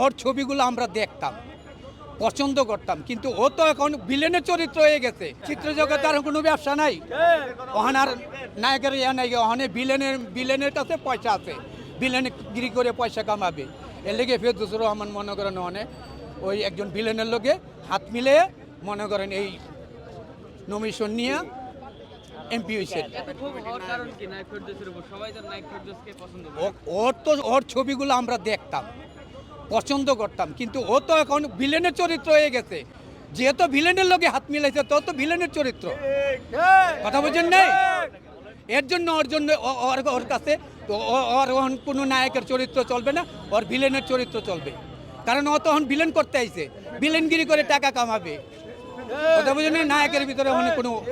ওর ছবিগুলো আমরা দেখতাম পছন্দ করতাম। কিন্তু ও তো এখন ভিলেনের চরিত্র হয়ে গেছে। চিত্র জগতে আর কোনো ব্যবসা নাই। ওখানে আর নায়কের ইয়া নাই ওখানে ভিলেনের ভিলেনের কাছে পয়সা আছে। ভিলেন গিরি করে পয়সা কামাবে। এর লেগে ফেরদুসুর রহমান মনে করেন ওখানে ওই একজন ভিলেনের লোকে হাত মিলে মনে করেন এই নমিশন নিয়ে এমপি হয়েছে। ওর তো ওর ছবিগুলো আমরা দেখতাম। পছন্দ করতাম। কিন্তু ও তো এখন ভিলেনের চরিত্র হয়ে গেছে। যেহেতু ভিলেনের লোকে হাত মিলাইছে, তো তো ভিলেনের চরিত্র। কথা বলছেন নেই? এর জন্য ওর জন্য ওর ওর কাছে ওর কোনো নায়কের চরিত্র চলবে না, ওর ভিলেনের চরিত্র চলবে। কারণ ও তখন ভিলেন করতে আইছে। ভিলেনগিরি করে টাকা কামাবে। কথা বুঝেন নাই? নায়কের ভিতরে ওখানে কোনো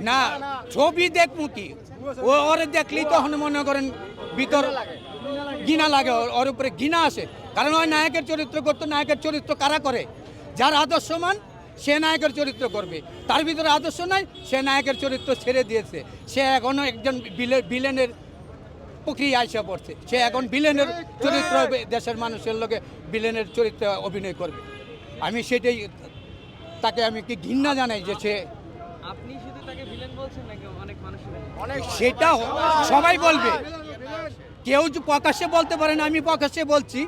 না, ছবি দেখব কি? ও ওরে দেখলেই তখন মনে করেন ভিতর ঘৃণা লাগে, ওর- উপরে ঘৃণা আসে। কারণ ওই নায়কের চরিত্র করতো, নায়কের চরিত্র কারা করে? যার আদর্শমান সে নায়কের চরিত্র করবে। তার ভিতরে আদর্শ নাই, সে নায়কের চরিত্র ছেড়ে দিয়েছে। সে এখনও একজন বিলে- ভিলেনের প্রক্রিয়া আইসা পড়ছে। সে এখন বিলেনের চরিত্র, দেশের মানুষের লোকে বিলেনের চরিত্রে অভিনয় করবে। আমি সেটাই তাকে আমি কি ঘৃণা জানাই যে সে আপনি শুধু তাকে ভিলেন বলছেন নাকি অনেক মানুষ সেটা সবাই বলবে। কেউ প্রকাশ্যে বলতে পারে না আমি প্রকাশ্যে বলছি।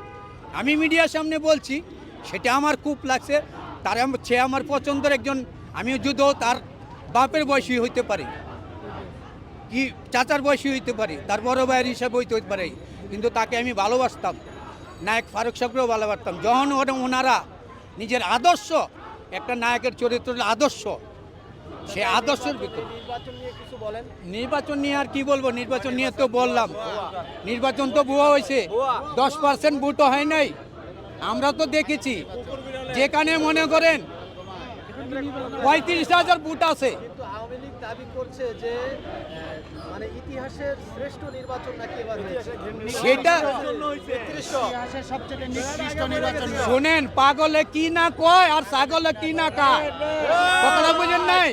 আমি মিডিয়ার সামনে বলছি সেটা আমার খুব লাগছে। তার সে আমার পছন্দের একজন আমি যদিও তার বাপের বয়সী হইতে পারি। কি চাচার বয়সী হইতে পারি তার বড় ভাইয়ের হিসাবে হইতে হইতে পারে। কিন্তু তাকে আমি ভালোবাসতাম। নায়ক ফারুক সাহেবকেও ভালোবাসতাম। যখন ওরা ওনারা নিজের আদর্শ একটা নায়কের চরিত্র হলো আদর্শ। সে আদর্শের ভিতর। নির্বাচন নিয়ে আর কি বলব? নির্বাচন নিয়ে তো বললাম। নির্বাচন তো ভুয়া হয়েছে। দশ পার্সেন্ট ভোটও হয় নাই। আমরা তো দেখেছি। যেখানে মনে করেন পঁয়ত্রিশ হাজার ভোট আছে। কিন্তু আওয়ামী লীগ দাবি করছে যে মানে ইতিহাসের শ্রেষ্ঠ নির্বাচন নাকি এবার হয়েছে? সেটা শোনেন পাগলে কি না কয় আর ছাগলে কি না খায় কথাটা বুঝেন নাই?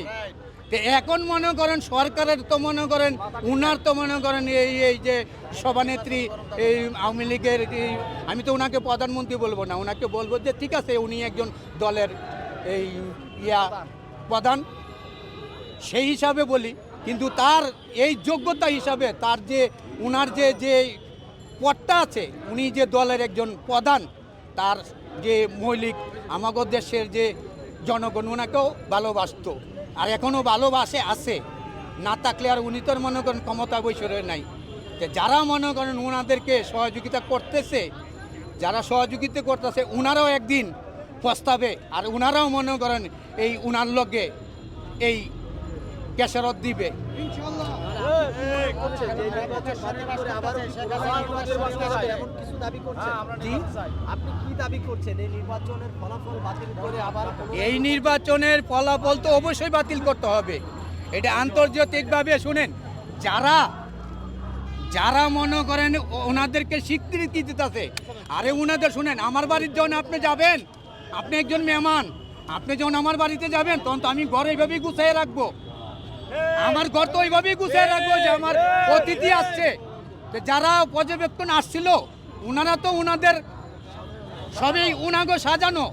এখন মনে করেন সরকারের তো মনে করেন উনার তো মনে করেন এই এই যে সভানেত্রী এই আওয়ামী লীগের এই আমি তো ওনাকে প্রধানমন্ত্রী বলব না ওনাকে বলব যে ঠিক আছে উনি একজন দলের এই ইয়া প্রধান, সেই হিসাবে বলি। কিন্তু তার এই যোগ্যতা হিসাবে তার যে, উনার যে যে পদটা আছে, উনি যে দলের একজন প্রধান, তার যে মৌলিক আমাগো দেশের যে জনগণ ওনাকেও ভালোবাসতো। আর এখনও ভালোবাসে, আছে। না থাকলে আর উনি তো আর মনে করেন ক্ষমতা বৈশরে নাই। যারা মনে করেন ওনাদেরকে সহযোগিতা করতেছে, যারা সহযোগিতা করতেছে ওনারাও একদিন প্রস্তাবে আর ওনারাও মনে করেন এই উনার লগে এই কেশরত দিবে। এই নির্বাচনের ফলাফল তো অবশ্যই বাতিল করতে হবে। এটা আন্তর্জাতিকভাবে শুনেন যারা যারা মনে করেন ওনাদেরকে স্বীকৃতি দিতেছে আরে ওনাদের শুনেন আমার বাড়ির জন্য আপনি যাবেন আপনি একজন মেহমান, আপনি যখন আমার বাড়িতে যাবেন, তখন তো আমি ঘর এইভাবেই গুছিয়ে রাখব। আমার ঘর তো ওইভাবেই গুছিয়ে রাখব যে আমার অতিথি আসছে। যারা পর্যবেক্ষণ আসছিল ওনারা তো ওনাদের সবই উনাগো সাজানো।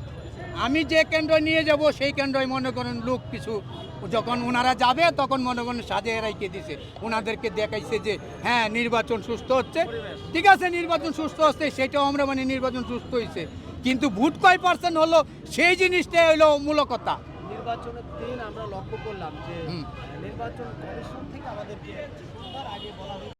আমি যে কেন্দ্র নিয়ে যাব, সেই কেন্দ্রই মনে করেন লোক কিছু। যখন ওনারা যাবে, তখন মনে করেন সাজিয়ে রেখে দিছে। ওনাদেরকে দেখাইছে যে হ্যাঁ নির্বাচন সুস্থ হচ্ছে। ঠিক আছে, নির্বাচন সুস্থ হচ্ছে, সেটাও আমরা মানে নির্বাচন সুস্থ হয়েছে কিন্তু ভোট কয় পার্সেন্ট হলো সেই জিনিসটাই হলো মূলকতা নির্বাচনের দিন আমরা লক্ষ্য করলাম যে। নির্বাচন কমিশন থেকে আমাদের যে আগে বলা হয়েছে